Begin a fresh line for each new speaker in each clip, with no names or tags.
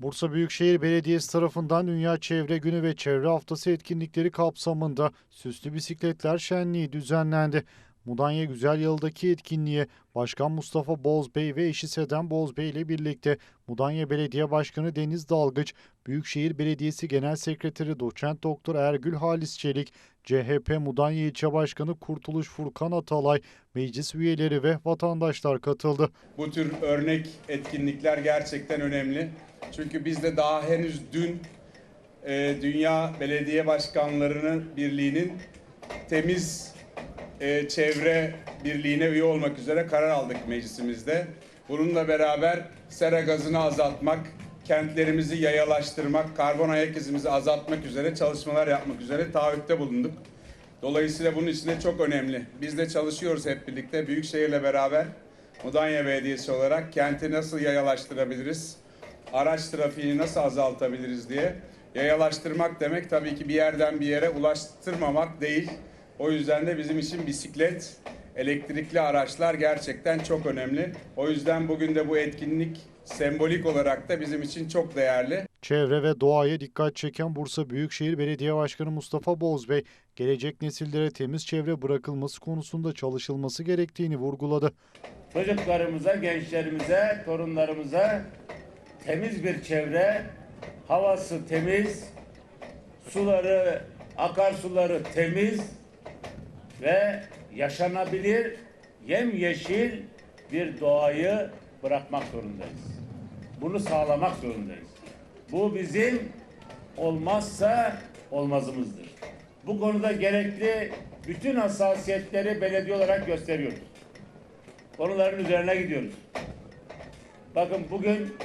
Bursa Büyükşehir Belediyesi tarafından Dünya Çevre Günü ve Çevre Haftası etkinlikleri kapsamında süslü bisikletler şenliği düzenlendi. Mudanya Güzel Yalı'daki etkinliğe Başkan Mustafa Bozbey ve eşi Seden Bozbey ile birlikte Mudanya Belediye Başkanı Deniz Dalgıç, Büyükşehir Belediyesi Genel Sekreteri Doçent Doktor Ergül Halis Çelik, CHP Mudanya İlçe Başkanı Kurtuluş Furkan Atalay, meclis üyeleri ve vatandaşlar katıldı.
Bu tür örnek etkinlikler gerçekten önemli. Çünkü biz de daha henüz dün e, Dünya Belediye Başkanlarının Birliği'nin temiz e, çevre birliğine üye olmak üzere karar aldık meclisimizde. Bununla beraber sera gazını azaltmak, kentlerimizi yayalaştırmak, karbon ayak izimizi azaltmak üzere çalışmalar yapmak üzere taahhütte bulunduk. Dolayısıyla bunun için de çok önemli. Biz de çalışıyoruz hep birlikte Büyükşehir'le beraber Mudanya Belediyesi olarak kenti nasıl yayalaştırabiliriz? Araç trafiğini nasıl azaltabiliriz diye. Yayalaştırmak demek tabii ki bir yerden bir yere ulaştırmamak değil. O yüzden de bizim için bisiklet, elektrikli araçlar gerçekten çok önemli. O yüzden bugün de bu etkinlik sembolik olarak da bizim için çok değerli.
Çevre ve doğaya dikkat çeken Bursa Büyükşehir Belediye Başkanı Mustafa Bozbey, gelecek nesillere temiz çevre bırakılması konusunda çalışılması gerektiğini vurguladı.
çocuklarımıza, gençlerimize, torunlarımıza temiz bir çevre, havası temiz, suları, akarsuları temiz ve yaşanabilir, yemyeşil bir doğayı bırakmak zorundayız. Bunu sağlamak zorundayız. Bu bizim olmazsa olmazımızdır. Bu konuda gerekli bütün hassasiyetleri belediye olarak gösteriyoruz konuların üzerine gidiyoruz. Bakın bugün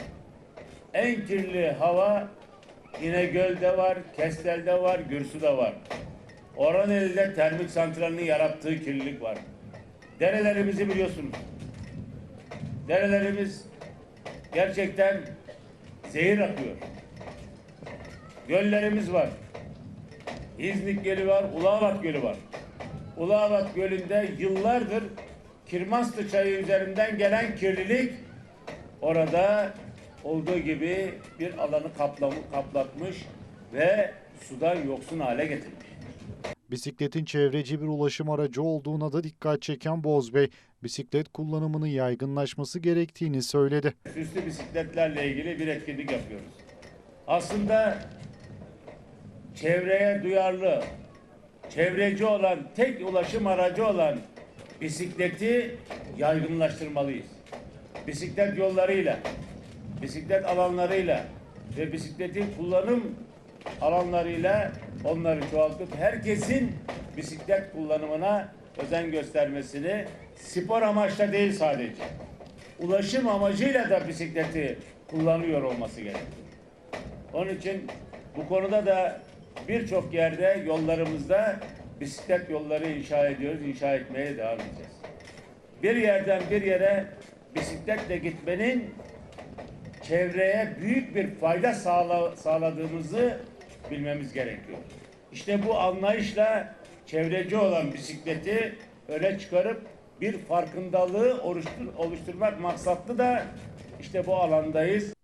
en kirli hava İnegöl'de var, Kestel'de var, Gürsü'de var. Oraneli'de termik santralinin yarattığı kirlilik var. Derelerimizi biliyorsunuz. Derelerimiz gerçekten zehir akıyor. Göllerimiz var. İznik Gölü var, Ulavat Gölü var. Ulavat Gölü'nde yıllardır Kirmastı çayı üzerinden gelen kirlilik orada olduğu gibi bir alanı kaplam kaplatmış ve sudan yoksun hale getirmiş.
Bisikletin çevreci bir ulaşım aracı olduğuna da dikkat çeken Bozbey, bisiklet kullanımının yaygınlaşması gerektiğini söyledi.
Süslü bisikletlerle ilgili bir etkinlik yapıyoruz. Aslında çevreye duyarlı, çevreci olan, tek ulaşım aracı olan bisikleti yaygınlaştırmalıyız. Bisiklet yollarıyla, bisiklet alanlarıyla ve bisikletin kullanım alanlarıyla onları çoğaltıp herkesin bisiklet kullanımına özen göstermesini spor amaçla değil sadece ulaşım amacıyla da bisikleti kullanıyor olması gerekir. Onun için bu konuda da birçok yerde yollarımızda bisiklet yolları inşa ediyoruz, inşa etmeye devam edeceğiz. Bir yerden bir yere bisikletle gitmenin çevreye büyük bir fayda sağla, sağladığımızı bilmemiz gerekiyor. İşte bu anlayışla çevreci olan bisikleti öne çıkarıp bir farkındalığı oluştur, oluşturmak maksatlı da işte bu alandayız.